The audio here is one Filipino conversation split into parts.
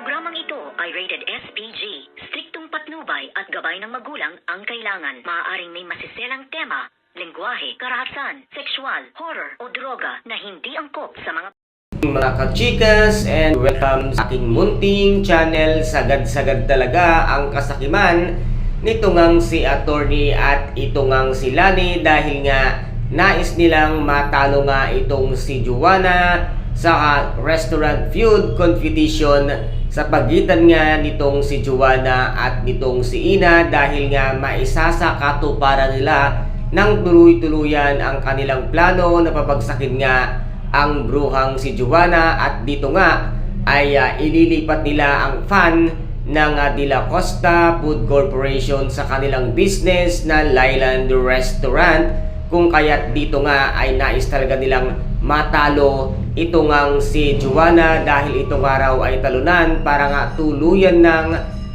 Programang ito ay rated SPG. Striktong patnubay at gabay ng magulang ang kailangan. Maaaring may masiselang tema, lengguwahe, karahasan, sexual, horror o droga na hindi angkop sa mga mga kachikas and welcome sa aking munting channel Sagad-sagad talaga ang kasakiman nito ngang si attorney at ito ngang si Lani dahil nga nais nilang matalo nga itong si Juana sa restaurant feud competition sa pagitan nga nitong si Juana at nitong si Ina dahil nga maisasakato para nila ng tuloy-tuluyan ang kanilang plano na papagsakin nga ang bruhang si Juana at dito nga ay ah, ililipat nila ang fan ng ah, De La Costa Food Corporation sa kanilang business na Lyland Restaurant kung kaya't dito nga ay nais talaga nilang matalo ito ngang si Juana dahil itong araw ay talunan para nga tuluyan ng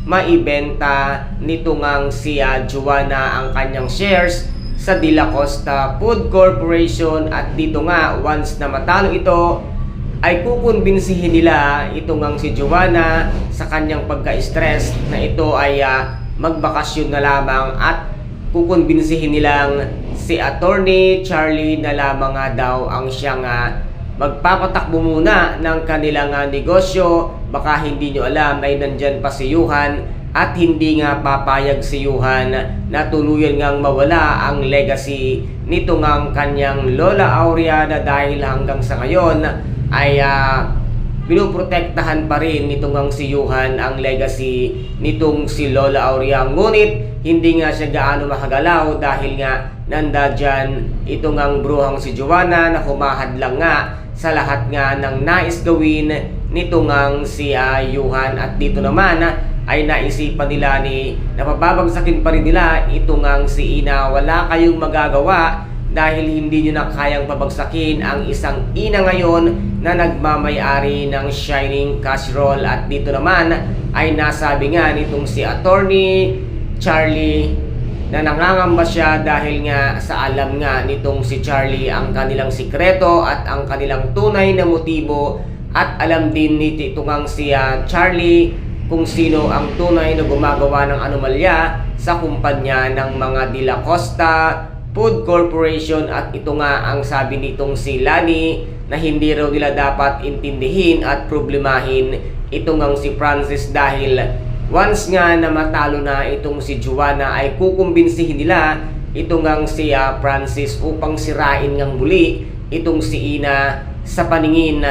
maibenta nito ngang si Juana ang kanyang shares sa De La Costa Food Corporation. At dito nga once na matalo ito ay kukumbinsihin nila ito ngang si Joanna sa kanyang pagka-stress na ito ay ah, magbakasyon na lamang at kukumbinsihin nilang si attorney Charlie na lamang nga daw ang siyang ah, magpapatakbo muna ng kanilang ah, negosyo. Baka hindi nyo alam ay nandyan pa si Yuhan at hindi nga papayag si Yuhan na tuluyan ngang mawala ang legacy nito ngang kanyang Lola Aurea na dahil hanggang sa ngayon ay ah, pinuprotektahan pa rin nitong ngang si Yuhan ang legacy nitong si Lola Aurea. Ngunit hindi nga siya gaano makagalaw dahil nga nanda dyan itong ang bruhang si Joanna na humahad lang nga sa lahat nga ng nais gawin nito ngang si ah, Yuhan. At dito naman ah, ay naisipan nila ni napababagsakin pa rin nila ito ngang si Ina. Wala kayong magagawa dahil hindi nyo na kayang pabagsakin ang isang ina ngayon na nagmamayari ng Shining Casserole. At dito naman ay nasabi nga nitong si attorney Charlie na nangangamba siya dahil nga sa alam nga nitong si Charlie ang kanilang sikreto at ang kanilang tunay na motibo. At alam din nito ngang si ah, Charlie kung sino ang tunay na gumagawa ng anomalya sa kumpanya ng mga De La Costa Food Corporation. At ito nga ang sabi nitong si Lani na hindi raw nila dapat intindihin at problemahin ito ngang si Francis dahil once nga na matalo na itong si Juana ay kukumbinsihin nila ito ngang si ah, Francis upang sirain ngang muli itong si Ina sa paningin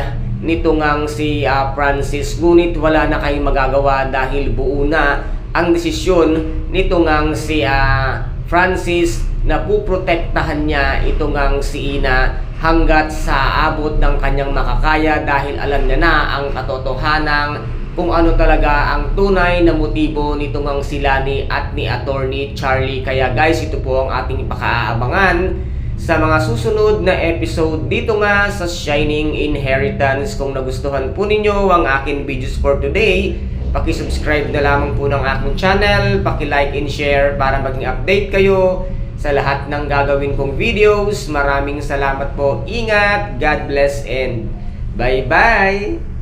nito ngang si ah, Francis. Ngunit wala na kayong magagawa dahil buo na ang desisyon nito ngang si ah, Francis na puprotektahan niya ito ngang si Ina hanggat sa abot ng kanyang makakaya dahil alam niya na ang katotohanan kung ano talaga ang tunay na motibo nito ngang si Lani at ni Attorney Charlie. Kaya guys, ito po ang ating ipakaabangan sa mga susunod na episode dito nga sa Shining Inheritance. Kung nagustuhan po ninyo ang akin videos for today, paki-subscribe na lamang po ng aking channel, paki-like and share para maging update kayo sa lahat ng gagawin kong videos. Maraming salamat po. Ingat, God bless and bye-bye!